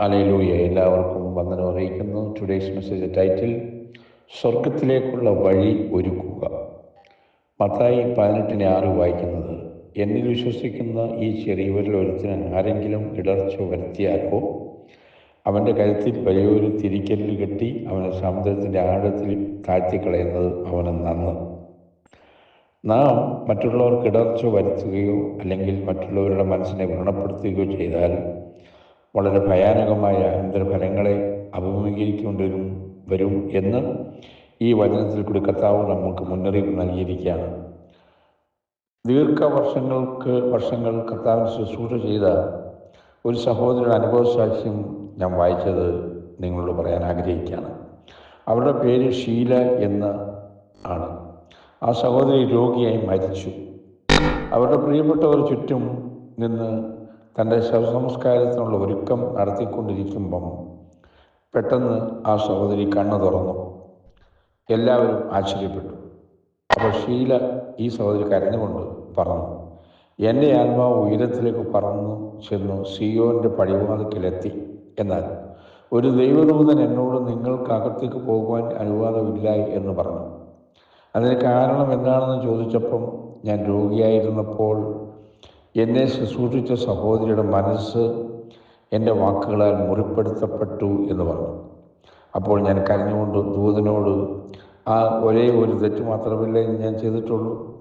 അലയിലൂയ എല്ലാവർക്കും വന്ദനം അറിയിക്കുന്നു. ടുഡേയ്സ് മെസ്സേജ് ടൈറ്റിൽ സ്വർഗത്തിലേക്കുള്ള വഴി ഒരുക്കുക. മത്തായി പതിനെട്ടിന് ആറ് വായിക്കുന്നത് എന്നിൽ വിശ്വസിക്കുന്ന ഈ ചെറിയവരിൽ ഒരുത്തിന് ആരെങ്കിലും ഇടർച്ച വരുത്തിയാലോ? അവന്റെ കരുത്തിൽ വലിയൊരു തിരിക്കല്ലിൽ കെട്ടി അവനെ സമുദ്രത്തിന്റെ ആഴത്തിൽ താഴ്ത്തിക്കളയുന്നത് അവന് നന്ന് നാം മറ്റുള്ളവർക്ക് ഇടർച്ച വരുത്തുകയോ അല്ലെങ്കിൽ മറ്റുള്ളവരുടെ മനസ്സിനെ വ്രണപ്പെടുത്തുകയോ ചെയ്താൽ വളരെ ഭയാനകമായ അനന്തരഫലങ്ങളെ അഭിമുഖീകരിക്കേണ്ടി വരും എന്ന് ഈ വചനത്തിൽ കൂടി കർത്താവ് നമുക്ക് മുന്നറിയിപ്പ് നൽകിയിരിക്കുകയാണ്. ദീർഘവർഷങ്ങൾക്ക് വർഷങ്ങൾ കർത്താവിന് ശുശ്രൂഷ ചെയ്ത ഒരു സഹോദരയുടെ അനുഭവ സാക്ഷ്യം ഞാൻ വായിച്ചത് നിങ്ങളോട് പറയാൻ ആഗ്രഹിക്കുകയാണ്. അവരുടെ പേര് ഷീല എന്ന് ആണ്. ആ സഹോദരി രോഗിയായി മരിച്ചു. അവരുടെ പ്രിയപ്പെട്ടവർ ചുറ്റും നിന്ന് തന്റെ ശവസംസ്കാരത്തിനുള്ള ഒരുക്കം നടത്തിക്കൊണ്ടിരിക്കുമ്പം പെട്ടെന്ന് ആ സഹോദരി കണ്ണു തുറന്നു. എല്ലാവരും ആശ്ചര്യപ്പെട്ടു. അപ്പോൾ ഷീല ഈ സഹോദരി കരഞ്ഞുകൊണ്ട് പറഞ്ഞു എന്റെ ആത്മാവ് ഉയരത്തിലേക്ക് പറന്നു ചെന്നു സിയോന്റെ പടിവാതിക്കലെത്തി എന്നാൽ ഒരു ദൈവദൂതൻ എന്നോട് നിങ്ങൾക്ക് അകത്തേക്ക് പോകുവാൻ അനുവാദമില്ല എന്ന് പറഞ്ഞു. അതിന് കാരണം എന്താണെന്ന് ചോദിച്ചപ്പം ഞാൻ രോഗിയായിരുന്നപ്പോൾ എന്നെ ശുശ്രൂഷിച്ച സഹോദരിയുടെ മനസ്സ് എന്റെ വാക്കുകളാൽ മുറിപ്പെടുത്തപ്പെട്ടു എന്ന് പറഞ്ഞു. അപ്പോൾ ഞാൻ കരഞ്ഞുകൊണ്ട് ദൂതനോട് ആ ഒരേ ഒരു തെറ്റ് മാത്രമല്ലേ ഞാൻ ചെയ്തിട്ടുള്ളൂ?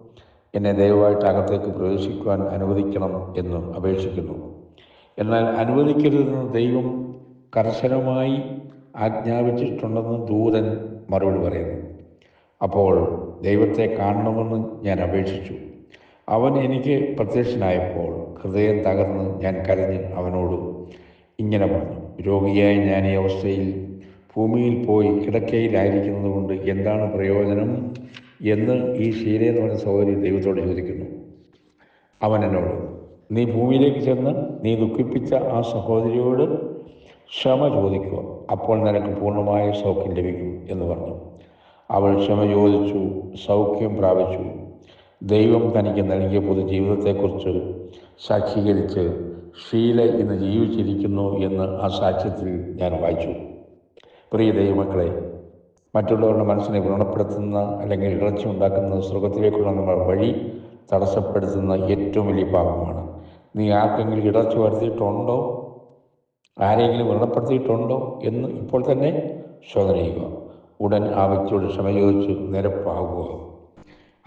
എന്നെ ദയവായിട്ട് അകത്തേക്ക് പ്രവേശിക്കുവാൻ അനുവദിക്കണം എന്ന് അപേക്ഷിക്കുന്നു. എന്നാൽ അനുവദിക്കരുതെന്ന് ദൈവം കർശനമായി ആജ്ഞാപിച്ചിട്ടുണ്ടെന്ന് ദൂതൻ മറുപടി പറയുന്നു. അപ്പോൾ ദൈവത്തെ കാണണമെന്ന് ഞാൻ അപേക്ഷിച്ചു. അവൻ എനിക്ക് പ്രത്യക്ഷനായപ്പോൾ ഹൃദയം തകർന്ന് ഞാൻ കരഞ്ഞ് അവനോട് ഇങ്ങനെ പറഞ്ഞു രോഗിയായ ഞാൻ ഈ അവസ്ഥയിൽ ഭൂമിയിൽ പോയി കിടക്കയിലായിരിക്കുന്നത് കൊണ്ട് എന്താണ് പ്രയോജനം? എന്ന് ഈ ശീല എന്ന് പറഞ്ഞ സഹോദരി ദൈവത്തോട് ചോദിക്കുന്നു. അവൻ എന്നോട് നീ ഭൂമിയിലേക്ക് ചെന്ന് നീ ദുഃഖിപ്പിച്ച ആ സഹോദരിയോട് ക്ഷമ ചോദിക്കുക അപ്പോൾ നിനക്ക് പൂർണമായ സൗഖ്യം ലഭിക്കും എന്ന് പറഞ്ഞു. അവൾ ക്ഷമ ചോദിച്ചു സൗഖ്യം പ്രാപിച്ചു. ദൈവം തനിക്ക് നൽകിയ പൊതുജീവിതത്തെക്കുറിച്ച് സാക്ഷീകരിച്ച് ഷീല ഇന്ന് ജീവിച്ചിരിക്കുന്നു എന്ന് ആ സാക്ഷ്യത്തിൽ ഞാൻ വായിച്ചു. പ്രിയ ദൈവമക്കളെ മറ്റുള്ളവരുടെ മനസ്സിനെ വ്രണപ്പെടുത്തുന്ന അല്ലെങ്കിൽ ഇളച്ചി ഉണ്ടാക്കുന്ന സ്വർഗത്തിലേക്കുള്ള നമ്മുടെ വഴി തടസ്സപ്പെടുത്തുന്ന ഏറ്റവും വലിയ പാപമാണ്. നീ ആർക്കെങ്കിലും ഇടർച്ച വരുത്തിയിട്ടുണ്ടോ? ആരെങ്കിലും വ്രണപ്പെടുത്തിയിട്ടുണ്ടോ എന്ന് ഇപ്പോൾ തന്നെ ശോധന ചെയ്യുക ഉടൻ ആ വ്യക്തിയോട് ക്ഷമ ചോദിച്ച് നിരപ്പാകുക.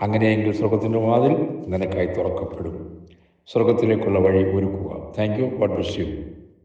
അങ്ങനെയെങ്കിൽ സ്വർഗത്തിന്റെ വാതിൽ നിനക്കായി തുറക്കപ്പെടും. സ്വർഗത്തിലേക്കുള്ള വഴി ഒരുക്കുക. Thank you God bless you